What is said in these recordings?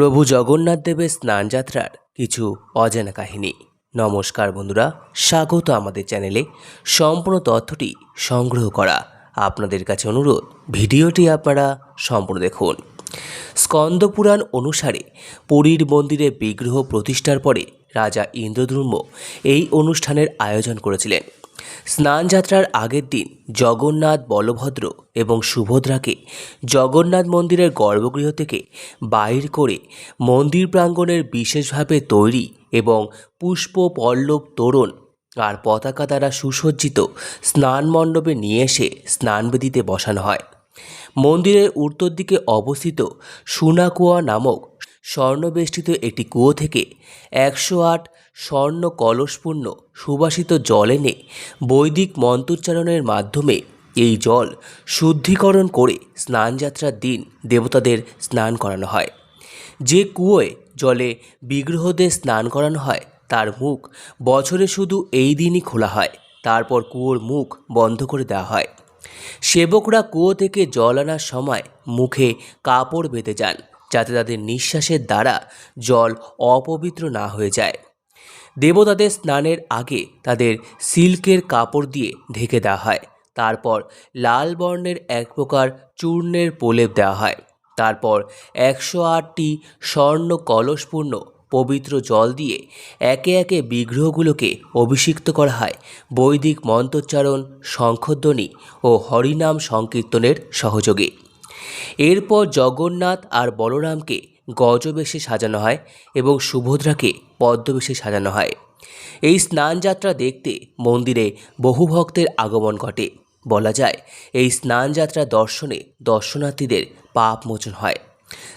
প্রভু জগন্নাথ দেবের স্নানযাত্রার কিছু অজানা কাহিনী। নমস্কার বন্ধুরা, স্বাগত আমাদের চ্যানেলে। সম্পূর্ণ তথ্যটি সংগ্রহ করা আপনাদের কাছে অনুরোধ, ভিডিওটি আপনারা সম্পূর্ণ দেখুন। স্কন্দপুরাণ অনুসারে পুরীর মন্দিরে বিগ্রহ প্রতিষ্ঠার পরে রাজা ইন্দ্রদ্রুম্ব এই অনুষ্ঠানের আয়োজন করেছিলেন। স্নানযাত্রার আগের দিন জগন্নাথ, বলভদ্র এবং সুভদ্রাকে জগন্নাথ মন্দিরের গর্ভগৃহ থেকে বাইর করে মন্দির প্রাঙ্গণের বিশেষভাবে তৈরি এবং পুষ্প, পল্লব, তোরণ আর পতাকা দ্বারা সুসজ্জিত স্নান মণ্ডপে নিয়ে এসে স্নানবেদিতে বসানো হয়। মন্দিরের উত্তর দিকে অবস্থিত সুনাকুয়া নামক স্বর্ণবেষ্টিত একটি কুয়ো থেকে একশো আট স্বর্ণ কলসপূর্ণ সুবাসিত জল এনে বৈদিক মন্ত্রোচ্চারণের মাধ্যমে এই জল শুদ্ধিকরণ করে স্নানযাত্রার দিন দেবতাদের স্নান করানো হয়। যে কুয়োয় জলে বিগ্রহদের স্নান করানো হয়, তার মুখ বছরে শুধু এই দিনই খোলা হয়, তারপর কুয়োর মুখ বন্ধ করে দেওয়া হয়। সেবকরা কুয়ো থেকে জল আনার সময় মুখে কাপড় বেঁধে যান। যাতে তাদের নিঃশ্বাসের দ্বারা জল অপবিত্র না হয়ে যায়। দেবতাদের স্নানের আগে তাদের সিল্কের কাপড় দিয়ে ঢেকে দেওয়া হয়। তারপর লাল বর্ণের এক প্রকার চূর্ণের প্রলেপ দেওয়া হয়। তারপর একশো আটটি স্বর্ণ কলসপূর্ণ পবিত্র জল দিয়ে একে একে বিগ্রহগুলোকে অভিষিক্ত করা হয়। বৈদিক মন্ত্রোচ্চারণ, শঙ্খধ্বনি ও হরিনাম সংকীর্তনের সহযোগে। এরপর জগন্নাথ আর বলরামকে গজবেশে সাজানো হয় এবং সুভদ্রাকে পদ্মবেশে সাজানো হয়। এই স্নানযাত্রা দেখতে মন্দিরে বহু ভক্তের আগমন ঘটে। বলা যায়, এই স্নানযাত্রা দর্শনে দর্শনার্থীদের পাপ মোচন হয়।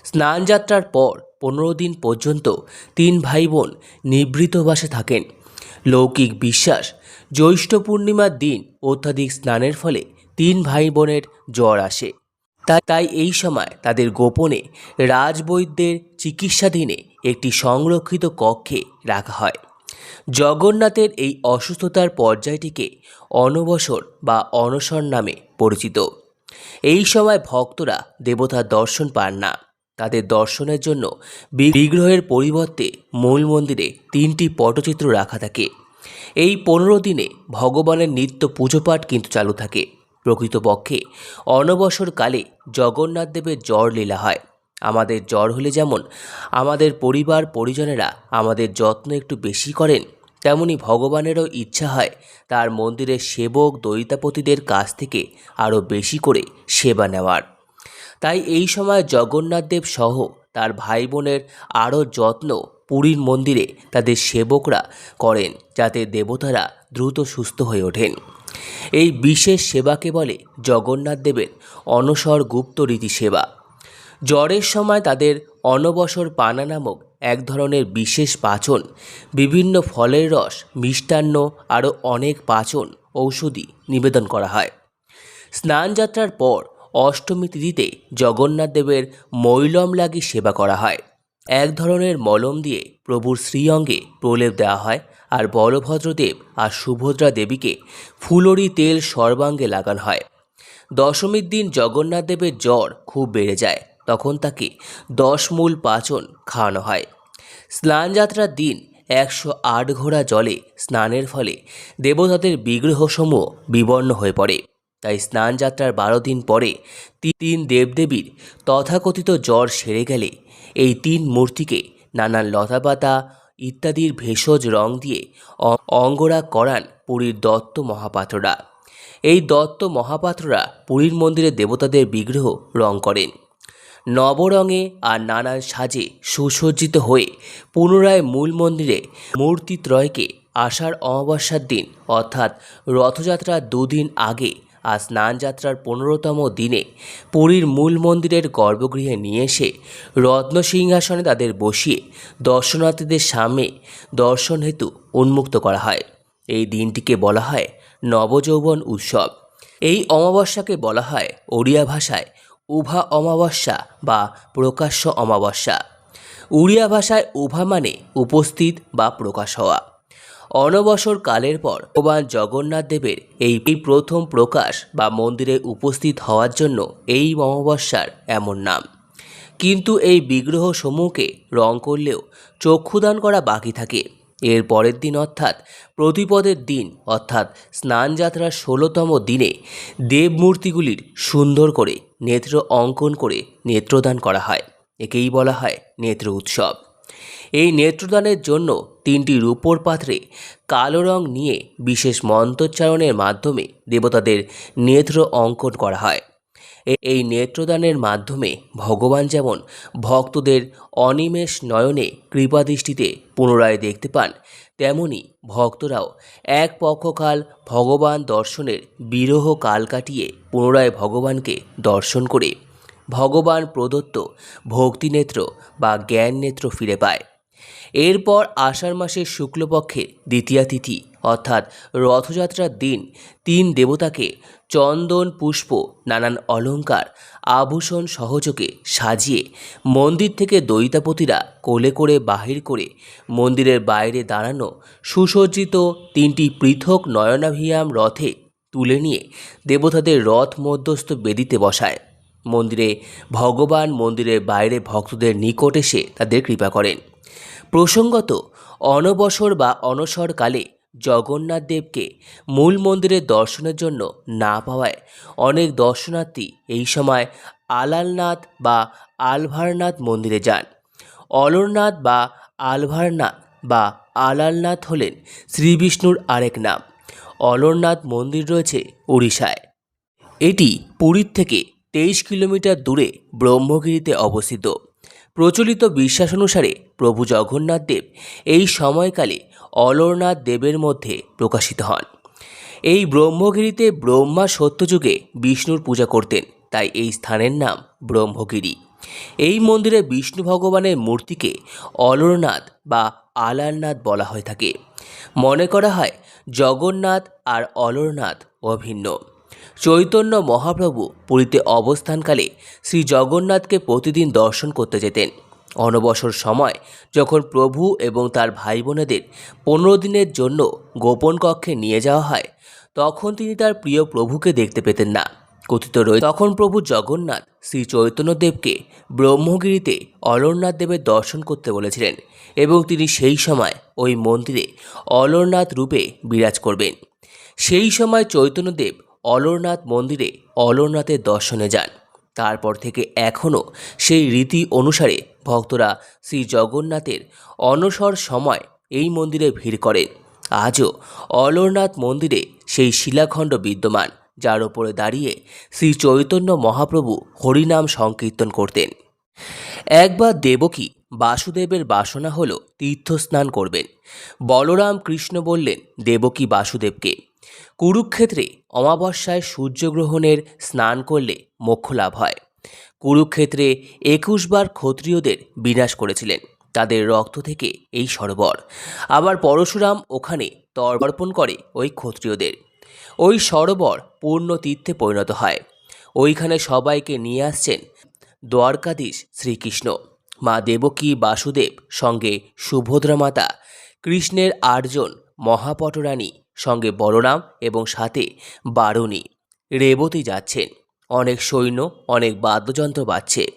স্নানযাত্রার পর পনেরো দিন পর্যন্ত তিন ভাই বোন নিবৃতবাসে থাকেন। লৌকিক বিশ্বাস, জ্যৈষ্ঠ পূর্ণিমার দিন অত্যাধিক স্নানের ফলে তিন ভাই বোনের জ্বর আসে। তাই এই সময় তাদের গোপনে রাজবৈদ্যের চিকিৎসাধীনে একটি সংরক্ষিত কক্ষে রাখা হয়। জগন্নাথের এই অসুস্থতার পর্যায়টিকে অনবসর বা অনসর নামে পরিচিত। এই সময় ভক্তরা দেবতার দর্শন পান না। তাদের দর্শনের জন্য বিগ্রহের পরিবর্তে মূল মন্দিরে তিনটি পটচিত্র রাখা থাকে। এই পনেরো দিনে ভগবানের নিত্য পুজোপাঠ কিন্তু চালু থাকে। প্রকৃতপক্ষে অনবসরকালে জগন্নাথদেবের জ্বর লীলা হয়। আমাদের জ্বর হলে যেমন আমাদের পরিবার পরিজনেরা আমাদের যত্ন একটু বেশি করেন, তেমনি ভগবানেরও ইচ্ছা হয় তার মন্দিরের সেবক দৈতাপতিদের কাছ থেকে আরও বেশি করে সেবা নেওয়ার। তাই এই সময় জগন্নাথ দেব সহ তার ভাই বোনের আরও যত্ন পুরীর মন্দিরে তাদের সেবকরা করেন, যাতে দেবতারা দ্রুত সুস্থ হয়ে ওঠেন। এই বিশেষ সেবাকে বলে জগন্নাথ দেবের অনসর গুপ্ত রীতি সেবা। জ্বরের সময় তাদের অনবসর পানা নামক এক ধরনের বিশেষ পাচন, বিভিন্ন ফলের রস, মিষ্টান্ন, আরও অনেক পাচন, ঔষধি নিবেদন করা হয়। স্নানযাত্রার পর অষ্টমী তিথিতে জগন্নাথ দেবের মৈলম লাগি সেবা করা হয়। এক ধরনের মলম দিয়ে প্রভুর শ্রীঅঙ্গে প্রলেপ দেওয়া হয় আর বলভদ্রদেব আর সুভদ্রা দেবীকে ফুলরি তেল সর্বাঙ্গে লাগানো হয়। দশমীর দিন জগন্নাথ দেবের জ্বর খুব বেড়ে যায়, তখন তাকে দশ মূল পাচন খাওয়ানো হয়। স্নানযাত্রার দিন একশো আট ঘোড়া জলে স্নানের ফলে দেবতাদের বিগ্রহসমূহ বিবর্ণ হয়ে পড়ে। তাই স্নানযাত্রার বারো দিন পরে তিন দেবদেবীর তথাকথিত জ্বর সেরে গেলে এই তিন মূর্তিকে নানান লতাপাতা ইত্যাদির ভেষজ রং দিয়ে অ- অঙ্গরাগ করান পুরীর দত্ত মহাপাত্ররা। এই দত্ত মহাপাত্ররা পুরীর মন্দিরে দেবতাদের বিগ্রহ রং করেন। নবরঙে আর নানান সাজে সুসজ্জিত হয়ে পুনরায় মূল মন্দিরে মূর্তিত্রয়কে আষাঢ় অমাবস্যার দিন অর্থাৎ রথযাত্রার দুদিন আগে আর স্নানযাত্রার পনেরোতম দিনে পুরীর মূল মন্দিরের গর্ভগৃহে নিয়ে এসে রত্ন সিংহাসনে তাদের বসিয়ে দর্শনার্থীদের সামনে দর্শন হেতু উন্মুক্ত করা হয়। এই দিনটিকে বলা হয় নবযৌবন উৎসব। এই অমাবস্যাকে বলা হয় ওড়িয়া ভাষায় উভা অমাবস্যা বা প্রকাশ্য অমাবস্যা। উড়িয়া ভাষায় উভা মানে উপস্থিত বা প্রকাশ হওয়া। অনবসর কালের পর ভগবান জগন্নাথ দেবের এই প্রথম প্রকাশ বা মন্দিরে উপস্থিত হওয়ার জন্য এই অমাবস্যার এমন নাম। কিন্তু এই বিগ্রহ সমূহকে রং করলেও চক্ষুদান করা বাকি থাকে। এর পরের দিন অর্থাৎ প্রতিপদের দিন, অর্থাৎ স্নানযাত্রার ষোলোতম দিনে দেবমূর্তিগুলির সুন্দর করে নেত্র অঙ্কন করে নেত্রদান করা হয়। একেই বলা হয় নেত্র উৎসব। এই নেত্রদানের জন্য তিনটি রূপোর পাত্রে কালো রং নিয়ে বিশেষ মন্ত্রোচ্চারণের মাধ্যমে দেবতাদের নেত্র অঙ্কন করা হয়। এই নেত্রদানের মাধ্যমে ভগবান যেমন ভক্তদের অনিমেষ নয়নে কৃপাদৃষ্টিতে পুনরায় দেখতে পান, তেমনি ভক্তরাও এক পক্ষকাল ভগবান দর্শনের বিরহ কাল কাটিয়ে পুনরায় ভগবানকে দর্শন করে ভগবান প্রদত্ত ভক্তিনেত্র বা জ্ঞান নেত্র ফিরে পায়। এরপর আষাঢ় মাসের শুক্লপক্ষের দ্বিতীয়া তিথি, অর্থাৎ রথযাত্রার দিন, তিন দেবতাকে চন্দন, পুষ্প, নানান অলংকার আভূষণ সহযোগে সাজিয়ে মন্দির থেকে দৈতাপতিরা কোলে করে বাহির করে মন্দিরের বাইরে দাঁড়ানো সুসজ্জিত তিনটি পৃথক নয়নাভিয়াম রথে তুলে নিয়ে দেবতাদের রথ মধ্যস্থ বেদিতে বসায়। মন্দিরে, ভগবান মন্দিরের বাইরে ভক্তদের নিকট এসে তাদের কৃপা করেন। প্রসঙ্গত, অনবসর বা অনসরকালে জগন্নাথ দেবকে মূল মন্দিরের দর্শনের জন্য না পাওয়ায় অনেক দর্শনার্থী এই সময় আলালনাথ বা আলভারনাথ মন্দিরে যান। অলরনাথ বা আলভারনাথ বা আলালনাথ হলেন শ্রীবিষ্ণুর আরেক নাম। অলরনাথ মন্দির রয়েছে উড়িষ্যায় এটি পুরীর থেকে তেইশ কিলোমিটার দূরে ব্রহ্মগিরিতে অবস্থিত। প্রচলিত বিশ্বাস অনুসারে প্রভু জগন্নাথ দেব এই সময়কালে অলরনাথ দেবের মধ্যে প্রকাশিত হন। এই ব্রহ্মগিরিতে ব্রহ্মা সত্যযুগে বিষ্ণুর পূজা করতেন, তাই এই স্থানের নাম ব্রহ্মগিরি। এই মন্দিরে বিষ্ণু ভগবানের মূর্তিকে অলরনাথ বা আলারনাথ বলা হয়ে থাকে। মনে করা হয়, জগন্নাথ আর অলরনাথ অভিন্ন। চৈতন্য মহাপ্রভু পুরীতে অবস্থানকালে শ্রী জগন্নাথকে প্রতিদিন দর্শন করতে যেতেন। অনবসর সময় যখন প্রভু এবং তার ভাই বোনেদের পনেরো দিনের জন্য গোপন কক্ষে নিয়ে যাওয়া হয়, তখন তিনি তার প্রিয় প্রভুকে দেখতে পেতেন না। কথিত রয়ে তখন প্রভু জগন্নাথ শ্রী চৈতন্যদেবকে ব্রহ্মগিরিতে অলরনাথ দেবের দর্শন করতে বলেছিলেন এবং তিনি সেই সময় ওই মন্দিরে অলরনাথ রূপে বিরাজ করবেন। সেই সময় চৈতন্যদেব অলরনাথ মন্দিরে অলরনাথের দর্শনে যান। তারপর থেকে এখনও সেই রীতি অনুসারে ভক্তরা শ্রী জগন্নাথের অনসর সময় এই মন্দিরে ভিড় করেন। আজও অলরনাথ মন্দিরে সেই শিলাখণ্ড বিদ্যমান, যার ওপরে দাঁড়িয়ে শ্রী চৈতন্য মহাপ্রভু হরিনাম সংকীর্তন করতেন। একবার দেবকী বাসুদেবের বাসনা হলো তীর্থস্নান করবেন। বলরাম কৃষ্ণ বললেন, দেবকী বাসুদেবকে কুরুক্ষেত্রে অমাবস্যায় সূর্যগ্রহণের স্নান করলে মোক্ষ লাভ হয়। কুরুক্ষেত্রে একুশবার ক্ষত্রিয়দের বিনাশ করেছিলেন। তাদের রক্ত থেকে এই সরোবর। আবার পরশুরাম ওখানে তর্পণ করে ওই ক্ষত্রিয়দের। ওই সরোবর পূর্ণ তীর্থে পরিণত হয়। ওইখানে সবাইকে নিয়ে আসছেন দ্বারকাধীশ শ্রীকৃষ্ণ। মা দেবকী বাসুদেব সঙ্গে সুভদ্রা মাতা কৃষ্ণের আটজন মহাপটরানী, সঙ্গে বলরাম এবং সাথে বারুণী। রেবতী যাচ্ছেন। অনেক সৈন্য, অনেক বাদ্যযন্ত্র বাজছে।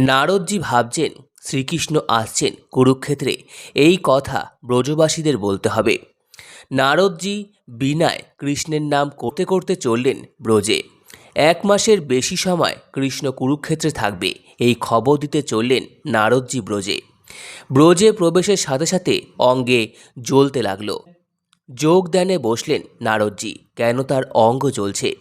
নারদজি ভাবছেন, শ্রীকৃষ্ণ আসছেন কুরুক্ষেত্রে। এই কথা ব্রজবাসীদের বলতে হবে। নারদজি বিনায় কৃষ্ণের নাম করতে করতে চললেন ব্রজে। এক মাসের বেশি সময় কৃষ্ণ কুরুক্ষেত্রে থাকবে, এই খবর দিতে চললেন নারদজি ব্রজে। ব্রজে প্রবেশের সাথে সাথে অঙ্গে জ্বলতে লাগল। যোগ ধ্যানে বসলেন নারদজি, কেন তার অঙ্গ জ্বলছে?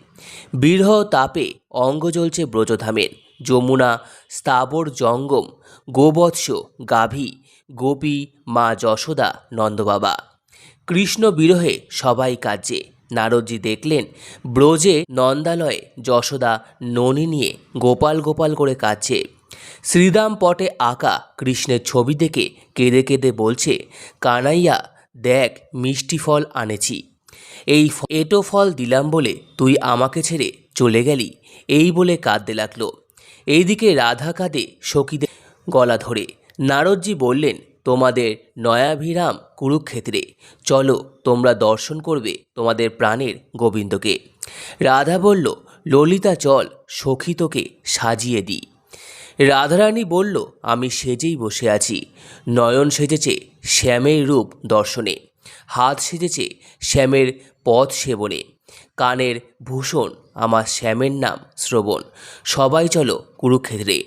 বিরহ তাপে অঙ্গ জ্বলছে ব্রজধামের। যমুনা স্থাবর জঙ্গম, গোবৎস, গাভী, গোপী, মা যশোদা, নন্দবাবা। কৃষ্ণ বিরহে সবাই কাজে নারদজি দেখলেন ব্রজে নন্দালয়ে যশোদা ননী নিয়ে গোপাল গোপাল করে কাঁদছে। শ্রীরাম পটে আঁকা কৃষ্ণের ছবি দেখে কেঁদে কেঁদে বলছে, কানাইয়া, দেখ, মিষ্টি ফল আনেছি। এই এটো ফল দিলাম বলে তুই আমাকে ছেড়ে চলে গেলি। এই বলে কাঁদতে লাগল। এইদিকে রাধা কাঁদে সখীদের গলা ধরে। নারদজি বললেন, তোমাদের নয়াভিরাম কুরুক্ষেত্রে, চলো তোমরা দর্শন করবে তোমাদের প্রাণের গোবিন্দকে। রাধা বলল, ললিতা, চল, সখী তোকে সাজিয়ে দিই। রাধারানী বলল, আমি সেজেই বসে আছি। নয়ন সেজেছে শ্যামের রূপ দর্শনে, হাত সেজেছে শ্যামের পথ সেবনে, কানের ভূষণ আমার শ্যামের নাম শ্রবণ। সবাই চলো কুরুক্ষেত্রে।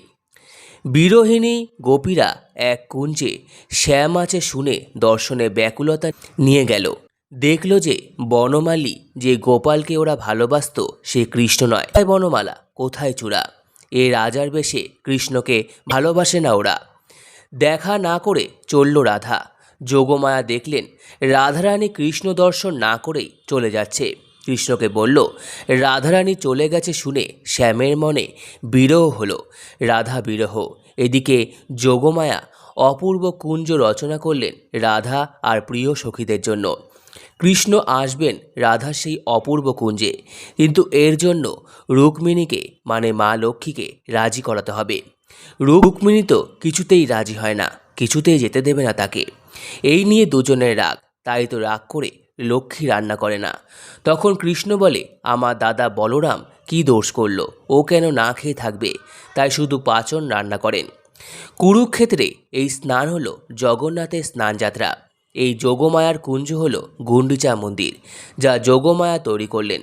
বিরোহিণী গোপীরা এক কুঞ্জে শ্যাম আছে শুনে দর্শনে ব্যাকুলতা নিয়ে গেল। দেখল যে বনমালী যে গোপালকে ওরা ভালোবাসত সে কৃষ্ণ নয়। বনমালা? কোথায় চূড়া? এ রাজার বেশে কৃষ্ণকে ভালোবাসে না ওরা। দেখা না করে চলল রাধা। যোগমায়া দেখলেন রাধারানী কৃষ্ণ দর্শন না করেই চলে যাচ্ছে। কৃষ্ণকে বলল, রাধারানী চলে গেছে শুনে শ্যামের মনে বিরহ হলো। রাধা বিরহ। এদিকে যোগমায়া অপূর্ব কুঞ্জ রচনা করলেন রাধা আর প্রিয় সখীদের জন্য। কৃষ্ণ আসবেন রাধার সেই অপূর্ব কুঞ্জে। কিন্তু এর জন্য রুক্মিণীকে মানে মা লক্ষ্মীকে, রাজি করাতে হবে। রুক্মিণী তো কিছুতেই রাজি হয় না, কিছুতেই যেতে দেবে না তাকে। এই নিয়ে দুজনের রাগ, তাই তো রাগ করে লক্ষ্মী রান্না করে না। তখন কৃষ্ণ বলে, আমার দাদা বলরাম কি দোষ করল? ও কেন না খেয়ে থাকবে? তাই শুধু পাচন রান্না করেন। কুরুক্ষেত্রে এই স্নান হলো জগন্নাথের স্নানযাত্রা। এই যোগমায়ার কুঞ্জ হল গুন্ডিচা মন্দির, যা যোগমায়া তৈরি করলেন।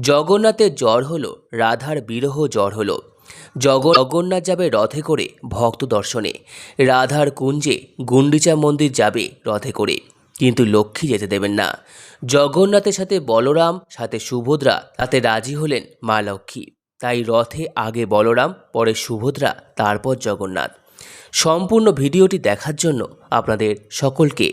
জগন্নাথের জ্বর হল, রাধার বিরহ জ্বর হল। জগ জগন্নাথ যাবে রথে করে ভক্ত দর্শনে, রাধার কুঞ্জে গুন্ডিচা মন্দির যাবে রথে করে। কিন্তু লক্ষ্মী যেতে দেবেন না। জগন্নাথের সাথে বলরাম, সাথে সুভদ্রা, তাতে রাজি হলেন মা লক্ষ্মী। তাই রথে আগে বলরাম, পরে সুভদ্রা, তারপর জগন্নাথ। সম্পূর্ণ ভিডিওটি দেখার জন্য আপনাদের সকলকে